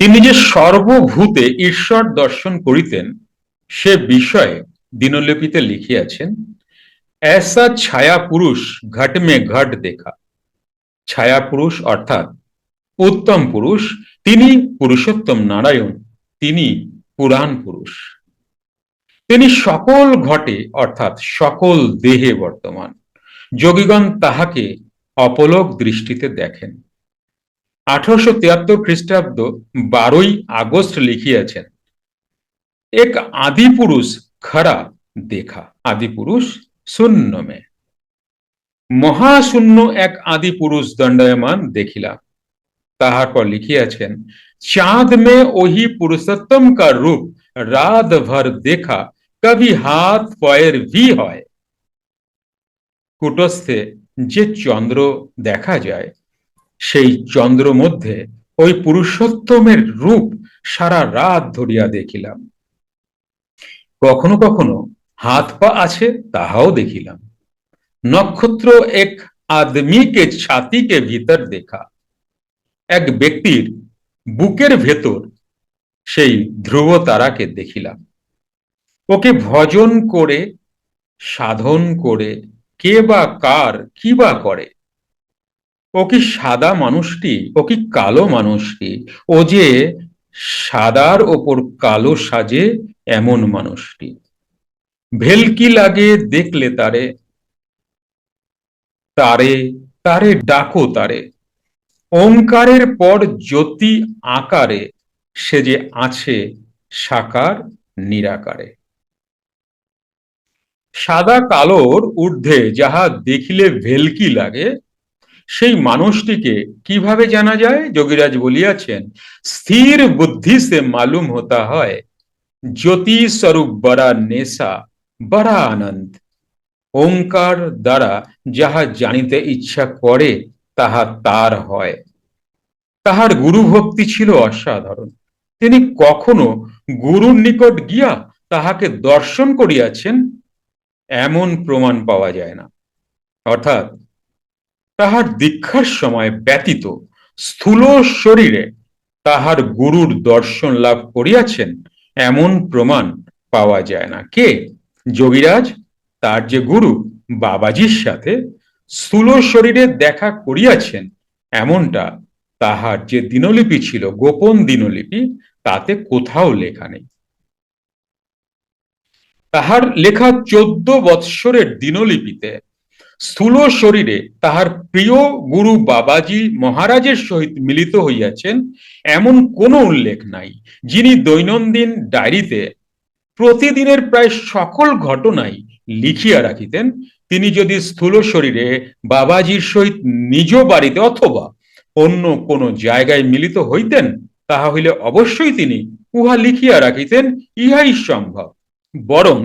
তিনি যে সর্বভূতে ঈশ্বর দর্শন করিতেন, সে বিষয়ে দিনলিপিতে লিখিয়াছেন ऐसा ছায়া পুরুষ ঘট মে ঘট দেখা। ছায়া পুরুষ অর্থাৎ উত্তম পুরুষ, তিনি পুরুষোত্তম নারায়ণ, তিনি পুরাণ পুরুষ। তিনি সকল ঘটে অর্থাৎ সকল দেহে বর্তমান। যোগীগণ তাহাকে অপলক দৃষ্টিতে দেখেন। আঠারোশো তিয়াত্তর খ্রিস্টাব্দ বারোই আগস্ট লিখিয়াছেন, এক আদি পুরুষ খরা দেখা আদি পুরুষ শূন্য মে। মহাশূন্য এক আদি পুরুষ দণ্ডায়মান দেখিলাম। তাহার পর লিখিয়াছেন, চাঁদ মে ওহি পুরুষোত্তম কা রূপ, রাত ভর দেখা কবি হাত পয়ের ভি হয়। কুটস্থে যে চন্দ্র দেখা যায় সেই চন্দ্র মধ্যে ওই পুরুষোত্তমের রূপ সারা রাত ধরিয়া দেখিলাম। কখনো কখনো হাত পা আছে তাহাও দেখিলাম। নক্ষত্র এক আদমিকে ছাতিকে ভিতর দেখা। এক ব্যক্তির বুকের ভেতর সেই ধ্রুব তারাকে দেখিলাম। ওকে ভজন করে, সাধন করে, কে বা কার কি বা করে ও কি সাদা মানুষটি? ও কি কালো মানুষটি? ও যে সাদার ওপর কালো সাজে এমন মানুষটি। ভেলকি লাগে দেখলে তারে? তারে তারে ডাকো তারে। ওঙ্কারের পর জ্যোতি আকারে, সে যে আছে সাকার নিরাকারে। সাদা কালোর ঊর্ধ্বে যাহা দেখিলে ভেলকি লাগে সেই মানুষটিকে কীভাবে জানা যায়? যোগীরাজ বলিয়াছেন, স্থির বুদ্ধি সে মালুম হতা হয়। জ্যোতি স্বরূপ বড়া নেশা বড়া আনন্দ। ওঙ্কার দ্বারা যাহা জানিতে ইচ্ছা করে, তাহা তার হয়। তাহার গুরু ভক্তি ছিল অসাধারণ। তিনি কখনো গুরুর নিকট গিয়া তাহাকে দর্শন করিয়াছেন? এমন প্রমাণ পাওয়া যায় না। অর্থাৎ তাহার দীক্ষার সময় ব্যতীত স্থূল শরীরে তাহার গুরুর দর্শন লাভ করিয়াছেন, এমন প্রমাণ পাওয়া যায় না। কে? যোগীরাজ, তার যে গুরু বাবাজির সাথে স্থূল শরীরে দেখা করিয়াছেন, এমনটা তাহার যে দিনলিপি ছিল, গোপন দিনলিপি, তাতে কোথাও লেখা নেই। তাহার লেখা চোদ্দ বৎসরের দিনলিপিতে স্থূল শরীরে তাহার প্রিয় গুরু বাবাজি মহারাজের সহিত মিলিত হইয়াছেন, এমন কোনো উল্লেখ নাই, যিনি দৈনন্দিন ডায়েরিতে প্রতিদিনের প্রায় সকল ঘটনাই লিখিয়া রাখিতেন। তিনি যদি স্থূল শরীরে বাবাজির সহিত নিজ বাড়িতে অথবা অন্য কোনো জায়গায় মিলিত হইতেন, তাহা হইলে অবশ্যই তিনি উহা লিখিয়া রাখিতেন, ইহাই সম্ভব। বরং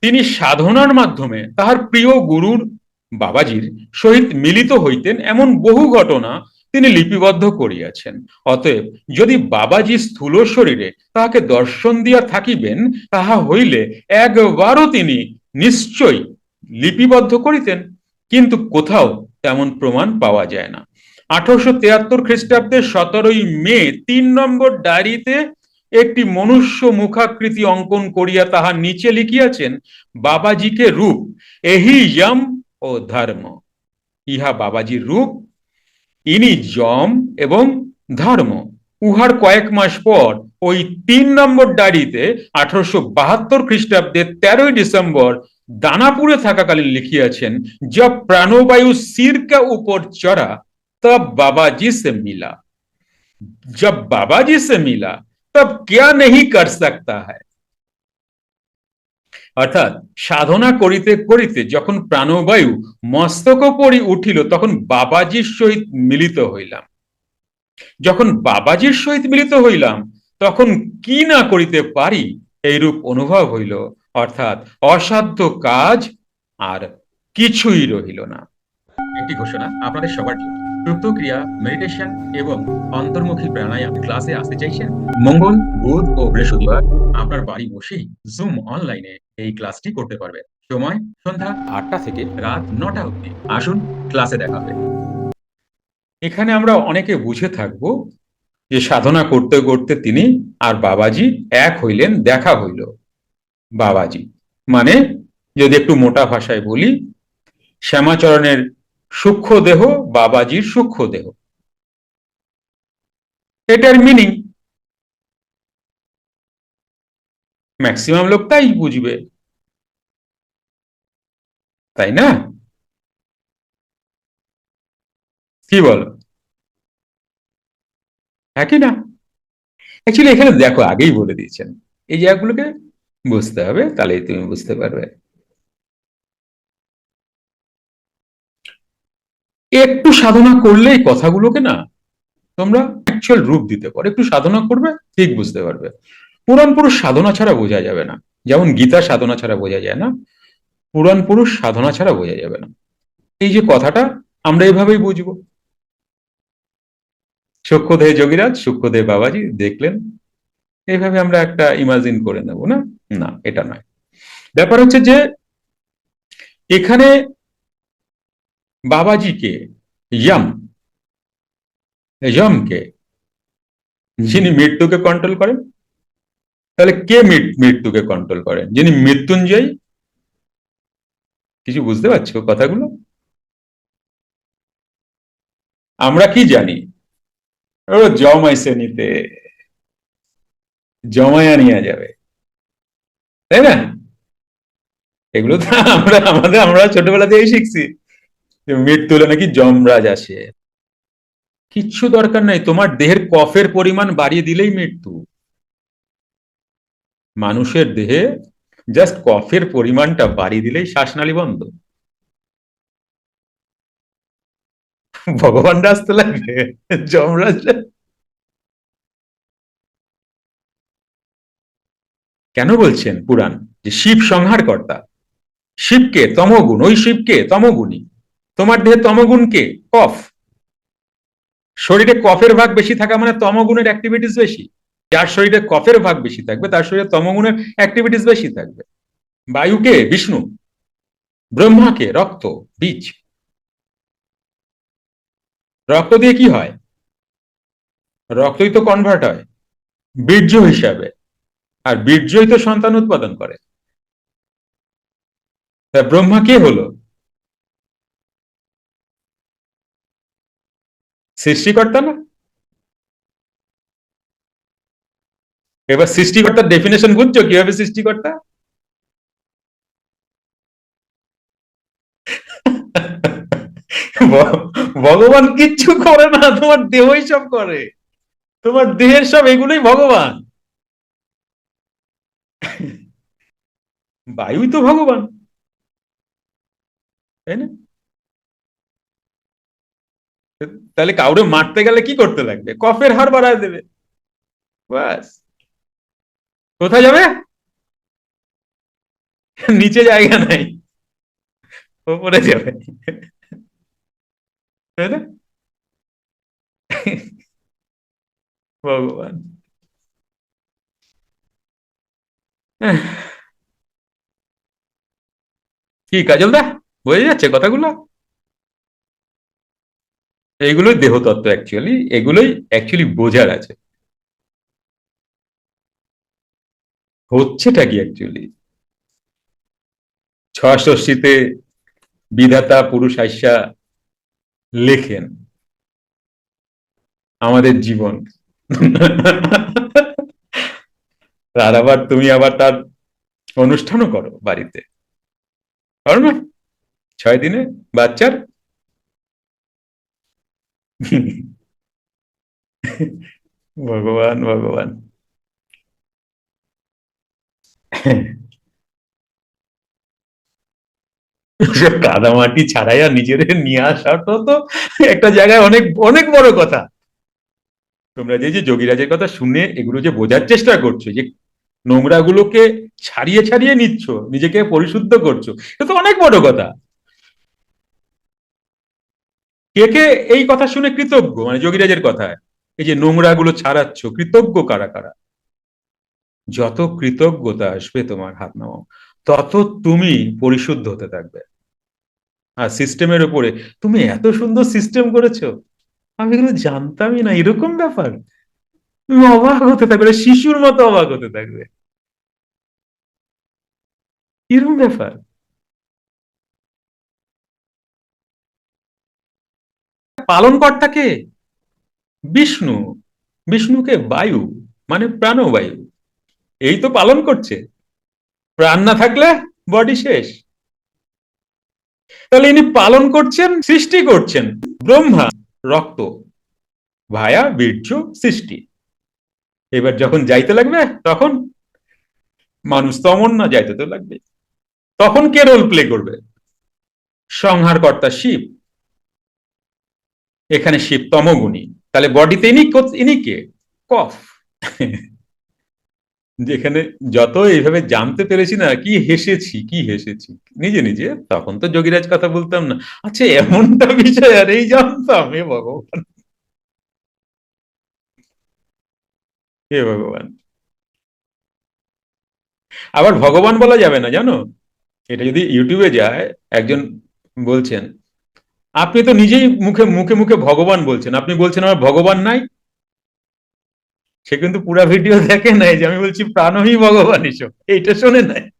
তিনি সাধনার মাধ্যমে তাহার প্রিয় গুরুর বাবাজির সহিত মিলিত হইতেন এমন বহু ঘটনা তিনি লিপিবদ্ধ করিয়াছেন। অতএব যদি বাবাজি স্থূল শরীরে তাহাকে দর্শন দিয়া থাকিবেন, তাহা হইলে একবারও তিনি নিশ্চয় লিপিবদ্ধ করিতেন। কিন্তু কোথাও তেমন প্রমাণ পাওয়া যায় না। আঠারোশো তিয়াত্তর খ্রিস্টাব্দের সতেরোই মে তিন নম্বর ডায়েরিতে একটি মনুষ্য মুখাকৃতি অঙ্কন করিয়া তাহার নিচে লিখিয়াছেন, বাবাজিকে রূপ, এহি যম ও ধর্ম ইহা বাবাজির রূপ ইনি যম এবং ধর্ম উহার কয়েক মাস পর ওই তিন নম্বর ডায়েরিতে আঠারোশো বাহাত্তর খ্রিস্টাব্দের তেরোই ডিসেম্বর দানাপুরে থাকাকালীন লিখিয়াছেন जब प्राणवायु सिर के ऊपर चढ़ा तब बाबा जी से मिला जब बाबा जी से मिला तब क्या नहीं कर सकता है অর্থাৎ সাধনা করিতে করিতে যখন প্রাণবায়ু মস্তক পরি উঠিল, তখন বাবাজির সহিত মিলিত হইলাম। যখন বাবাজির সহিত মিলিত হইলাম, তখন কি না করিতে পারি এইরূপ অনুভব হইল। অর্থাৎ অসাধ্য কাজ আর কিছুই রহিল না। একটি ঘোষণা আপনাদের সবার জন্য। সুপ্ত মেডিটেশন এবং অন্তর্মুখী প্রাণায়াম ক্লাসে আসতে চাইছেন? মঙ্গল, বুধ ও বৃহস্পতিবার আপনার বাড়ি বসেই জুম অনলাইনে এই ক্লাসটি করতে পারবেন। সময় সন্ধ্যা আটটা থেকে রাত নটা অবধি। আসুন, ক্লাসে দেখা হবে। এখানে আমরা অনেকে বুঝে থাকব যে সাধনা করতে করতে তিনি আর বাবাজি এক হইলেন, দেখা হইল। বাবাজি। মানে যদি একটু মোটা ভাষায় বলি, শ্যামাচরণের সূক্ষ্ম দেহ, বাবাজির সূক্ষ্ম দেহ। এটার মিনিং ম্যাক্সিমাম লোক তাই বুঝবে। তাই না? কি বলো? হ্যাঁ কি না? অ্যাকচুয়ালি এখানে দেখো, আগেই বলে দিয়েছেন। এই জায়গাগুলোকে বুঝতে হবে, তাহলেই তুমি বুঝতে পারবে। একটু সাধনা করলেই কথাগুলোকে না তোমরা অ্যাকচুয়াল রূপ দিতে পারো। একটু সাধনা করবে, ঠিক বুঝতে পারবে। পুরাণ পুরুষ সাধনা ছাড়া বোঝা যাবে না। যেমন গীতা সাধনা ছাড়া বোঝা যায় না, পুরাণ পুরুষ সাধনা ছাড়া বোঝা যাবে না। এই যে কথাটা, আমরা এইভাবেই বুঝব। সূক্ষ্মদেহ যোগীরাজ সূক্ষ্মদেহ বাবাজি, দেখলেন। এইভাবে আমরা একটা ইমাজিন করে নেব না? না, এটা নয়। ব্যাপার হচ্ছে যে, এখানে বাবাজিকে ইয়াম যমকে যিনি মৃত্যুকে কন্ট্রোল করেন তাহলে কে মৃত্যুকে কন্ট্রোল করেন? যিনি মৃত্যুঞ্জয়ী? কিছু বুঝতে পারছ কথাগুলো? আমরা কি জানি? ও জমাইছে নিতে জমায়া নিয়ে যাবে। তাই না? এগুলো তো আমরা আমাদের আমরা ছোটবেলা থেকেই শিখছি। মৃত্যু হলে নাকি যমরাজ আসে। কিচ্ছু দরকার নাই, তোমার দেহের কফের পরিমাণ বাড়িয়ে দিলেই মৃত্যু। মানুষের দেহে জাস্ট কফের পরিমাণটা বাড়িয়ে দিলেই শ্বাসনালী বন্ধ। ভগবান আসতে লাগবে যমরাজরা কেন বলছেন পুরাণ? যে শিব সংহার কর্তা শিবকে তমগুণ, ওই শিবকে তমগুণী। তোমার দেহে তমগুণ কে কফ। শরীরে কফের ভাগ বেশি থাকা মানে তমগুণের অ্যাক্টিভিটিস বেশি। যার শরীরে কফের ভাগ বেশি থাকবে, তার শরীরে তমগুণের অ্যাক্টিভিটিস বেশি থাকবে। বায়ুকে, বিষ্ণু। ব্রহ্মাকে, রক্ত, বীজ। রক্ত দিয়ে কি হয়? রক্তই তো কনভার্ট হয়। বীর্য হিসাবে। আর বীর্যই তো সন্তান উৎপাদন করে। ব্রহ্মা কে হলো? সৃষ্টিকর্তা না? এবার সৃষ্টিকর্তার ডেফিনেশন বুঝছ? কীভাবে সৃষ্টিকর্তা? ভগবান কিচ্ছু করে না, তোমার দেহই সব করে। তোমার দেহের সব এগুলোই ভগবান। বায়ুই তো ভগবান। তাই না? তাহলে কাউরে মারতে গেলে কি করতে লাগবে? কফের হার বাড়ায় দেবে। বাস কোথায় যাবে? নিচে জায়গা নাই। ওপরে যাবে। ভগবান। কি, কাজল দা? বোঝা যাচ্ছে কথাগুলো? এইগুলোই দেহতত্ত্ব অ্যাকচুয়ালি এগুলোই অ্যাকচুয়ালি বোঝার আছে। হচ্ছেটা কি অ্যাকচুয়ালি ছষষ্ঠীতে বিধাতা পুরুষ আইসা লেখেন, আমাদের জীবন। আর আবার তুমি আবার তার অনুষ্ঠানও করো বাড়িতে। ছয় দিনে বাচ্চার ভগবান ভগবান। কাদামাটি ছাড়াইয়া নিজের নিয়ে আসাটা তো একটা জায়গায় অনেক অনেক বড় কথা। তোমরা যে যে যোগীরাজের কথা শুনে এগুলো যে বোঝার চেষ্টা করছ, যে নোংরা গুলোকে ছাড়িয়ে ছাড়িয়ে নিচ্ছ, নিজেকে পরিশুদ্ধ করছ, এটা তো অনেক বড় কথা। কে কে এই কথা শুনে কৃতজ্ঞ মানে যোগীরাজের কথায়। এই যে নোংরা গুলো ছাড়াচ্ছ, কৃতজ্ঞ কারা কারা? যত কৃতজ্ঞতা আসবে তোমার হাত নামাও, তত তুমি পরিশুদ্ধ হতে থাকবে। আর সিস্টেমের উপরে, তুমি এত সুন্দর সিস্টেম করেছ, আমি এগুলো জানতামই না, এরকম ব্যাপার। তুমি অবাক হতে থাকবে শিশুর মতো অবাক হতে থাকবে। এরকম ব্যাপার। পালন কর্তাকে বিষ্ণু। বিষ্ণুকে বায়ু মানে প্রাণবায়ু। এই তো পালন করছে। প্রাণ না থাকলে বডি শেষ। তাহলে ইনি পালন করছেন, সৃষ্টি করছেন। ব্রহ্মা, রক্ত। ভায়া, বীর্য, সৃষ্টি। এবার যখন যাইতে লাগবে, তখন মানুষ তমন না, যাইতে তো লাগবে। তখন কে রোল প্লে করবে? সংহারকর্তা শিব। এখানে শিব তমগুণী। তাহলে বডিতে ইনি ইনি কে? কফ। যেখানে যত এইভাবে জানতে পেরেছি না, কি হেসেছি কি হেসেছি, নিজে নিজে, তখন তো যোগীরাজ কথা বলতাম না। আচ্ছা এমনটা বিষয়, আর এই জানতাম, হে ভগবান। হে ভগবান। আবার ভগবান বলা যাবে না, জানো? এটা যদি ইউটিউবে যায়, একজন বলছেন আপনি তো নিজেই মুখে মুখে মুখে ভগবান বলছেন। আপনি বলছেন আমার ভগবান নাই? সে কিন্তু পুরা ভিডিও দেখে নাই যে আমি বলছি প্রাণহী ভগবান এসব এইটা শোনে নাই।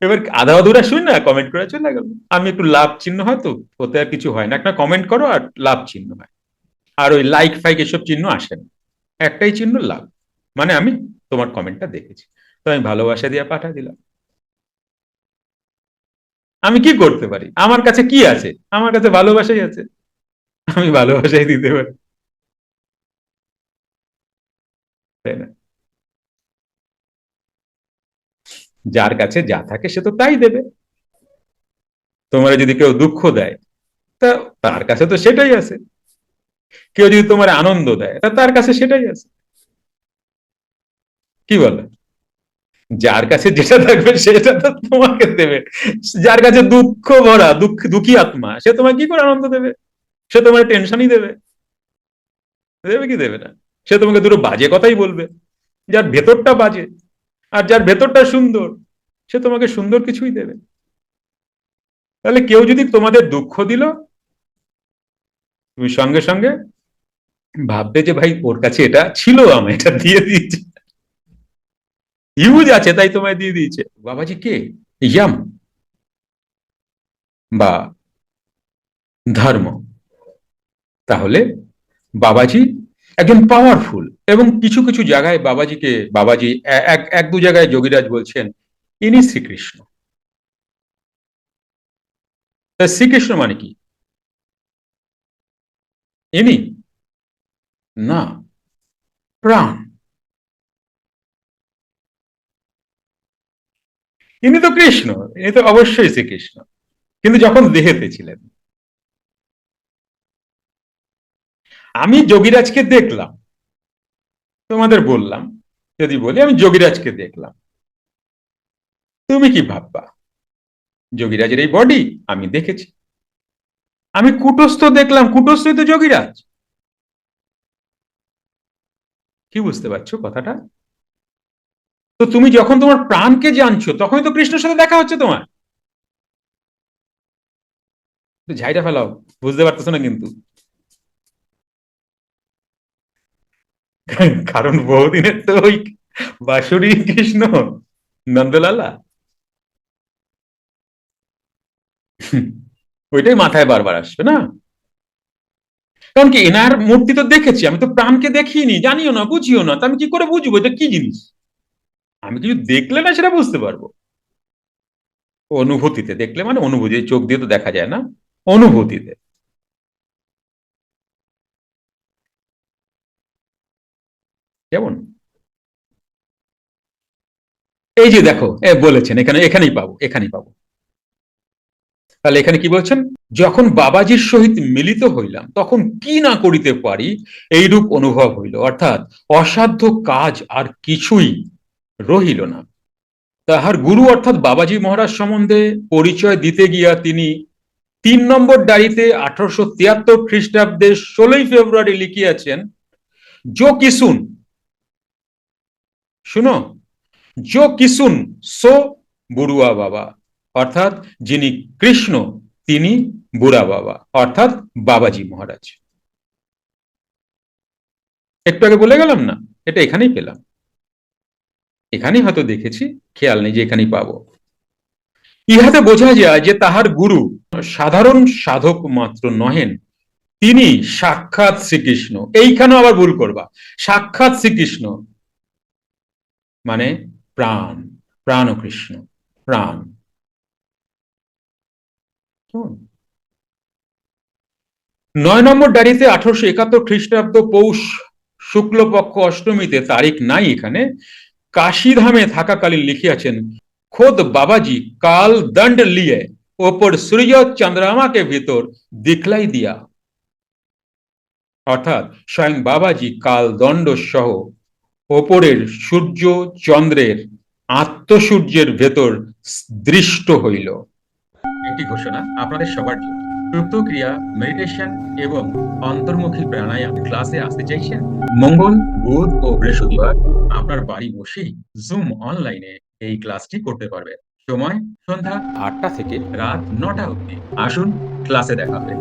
এবার আধা আধুরা শুন না কমেন্ট করে চলে গেল। আমি একটু লাভ চিহ্ন হয়তো ওতে আর কিছু হয় না। একটা কমেন্ট করো আর লাভ চিহ্ন হয়। আর ওই লাইক ফাইক এসব চিহ্ন আসে না। একটাই চিহ্ন লাভ। মানে আমি তোমার কমেন্টটা দেখেছি। তো আমি ভালোবাসা দিয়ে পাঠা দিলাম। আমি কি করতে পারি? আমার কাছে কি আছে? আমার কাছে ভালোবাসাই আছে। আমি ভালোবাসাই দিতে পারি। যার কাছে যা থাকে সে তো তাই দেবে। তোমার যদি কেউ দুঃখ দেয়, তা তার কাছে তো সেটাই আছে। কেউ যদি তোমার আনন্দ দেয়, তা তার কাছে সেটাই আছে। কি বলে? যার কাছে যেটা থাকবে সেটা তো তোমাকে দেবে। যার কাছে দুঃখ ভরা, দুঃখ, দুঃখী আত্মা, সে তোমায় কি করে আনন্দ দেবে? সে তোমার টেনশনই দেবে। দেবে কি দেবে না? সে তোমাকে দুটো বাজে কথাই বলবে। যার ভেতরটা বাজে আর যার ভেতরটা সুন্দর, সে তোমাকে সুন্দর কিছুই দেবে। তাহলে কেউ যদি তোমাদের দুঃখ দিল, তুমি সঙ্গে সঙ্গে ভাববে যে ভাই, ওর কাছে এটা ছিল আমি এটা দিয়ে দিয়েছি। ইউজ আছে, তাই তোমায় দিয়ে দিয়েছে। বাবাজি কে? ইয়াম। বা ধর্ম। তাহলে বাবাজি একজন পাওয়ারফুল এবং কিছু কিছু জায়গায় বাবাজিকে, বাবাজি এক এক দু জায়গায় যোগীরাজ বলছেন, ইনি শ্রীকৃষ্ণ। শ্রীকৃষ্ণ মানে কি? ইনি? না। প্রাণ। ইনি তো কৃষ্ণ, ইনি তো অবশ্যই শ্রীকৃষ্ণ। কিন্তু যখন দেহেতে ছিলেন। আমি যোগীরাজকে দেখলাম। তোমাদের বললাম, যদি বলি, আমি যোগীরাজকে দেখলাম। তুমি কি ভাববা? যোগীরাজের এই বডি আমি দেখেছি। আমি কুটস্থ দেখলাম কুটস্থ তো যোগীরাজ। কি বুঝতে পারছ কথাটা? তো তুমি যখন তোমার প্রাণকে জানছো, তখনই তো কৃষ্ণের সাথে দেখা হচ্ছে তোমার। ঝাইটা ফেলাও, বুঝতে পারতেছো না কিন্তু। কারণ বহুদিনের তো ওই বাসুরি কৃষ্ণ, নন্দলালা। ওইটাই মাথায় বারবার আসবে না? কারণ কি, এনার মূর্তি তো দেখেছি, আমি তো প্রাণকে দেখিনি, জানিও না, বুঝিও না, তা আমি কি করে বুঝব এটা কি জিনিস? আমি কিছু দেখলে না সেটা বুঝতে পারব। অনুভূতিতে, দেখলে মানে অনুভূতি চোখ দিয়ে তো দেখা যায় না। অনুভূতিতে। কেমন? এই যে দেখো বলেছেন, এখানে, এখানেই পাবো এখানেই পাবো। তাহলে এখানে কি বলছেন? যখন বাবাজির সহিত মিলিত হইলাম, তখন কি না করিতে পারি, এইরূপ অনুভব হইল। অর্থাৎ অসাধ্য কাজ আর কিছুই রহিল না। তাহার গুরু অর্থাৎ বাবাজি মহারাজ সম্বন্ধে পরিচয় দিতে গিয়া তিনি তিন নম্বর ডায়েরিতে আঠারোশো তিয়াত্তর খ্রিস্টাব্দে ষোলোই ফেব্রুয়ারি লিখিয়াছেন জো কিসুন? শুনো জো কিসুন? সো বুড়ুয়া বাবা। অর্থাৎ যিনি কৃষ্ণ, তিনি বুড়া বাবা, অর্থাৎ বাবাজি মহারাজ। একটু আগে বলে গেলাম না? এটা এখানেই পেলাম। এখানেই হয়তো দেখেছি, খেয়াল নেই যে এখানেই পাবো। ইহাতে বোঝা যায় যে তাহার গুরু সাধারণ সাধক মাত্র নহেন, তিনি সাক্ষাৎ শ্রীকৃষ্ণ। এইখানেও আবার ভুল করবা। সাক্ষাৎ শ্রীকৃষ্ণ মানে প্রাণ প্রাণ কৃষ্ণ, প্রাণ। নয় নম্বর ডায়েরিতে আঠারোশো একাত্তর খ্রিস্টাব্দ পৌষ শুক্লপক্ষ অষ্টমীতে তারিখ নাই এখানে। কাশীধামে থাকাকালীন লিখিয়াছেন, খোদ বাবাজি কাল দণ্ড লিয়ে ওপর সূর্য চন্দ্রমাকে ভিতর দিখলাই দিয়া। অর্থাৎ স্বয়ং বাবাজি কাল দণ্ড সহ ওপরের সূর্য চন্দ্রের আত্মসূর্যের ভেতর দৃষ্ট হইল। একটি ঘোষণা আপনাদের সবার জন্য। সুপ্ত মেডিটেশন এবং অন্তর্মুখী প্রাণায়াম ক্লাসে আসতে চাইছেন? মঙ্গল, বুধ ও বৃহস্পতিবার আপনার বাড়ি বসেই জুম অনলাইনে এই ক্লাসটি করতে পারবেন। সময় সন্ধ্যা আটটা থেকে রাত নটা অবধি। আসুন ক্লাসে দেখা হবে।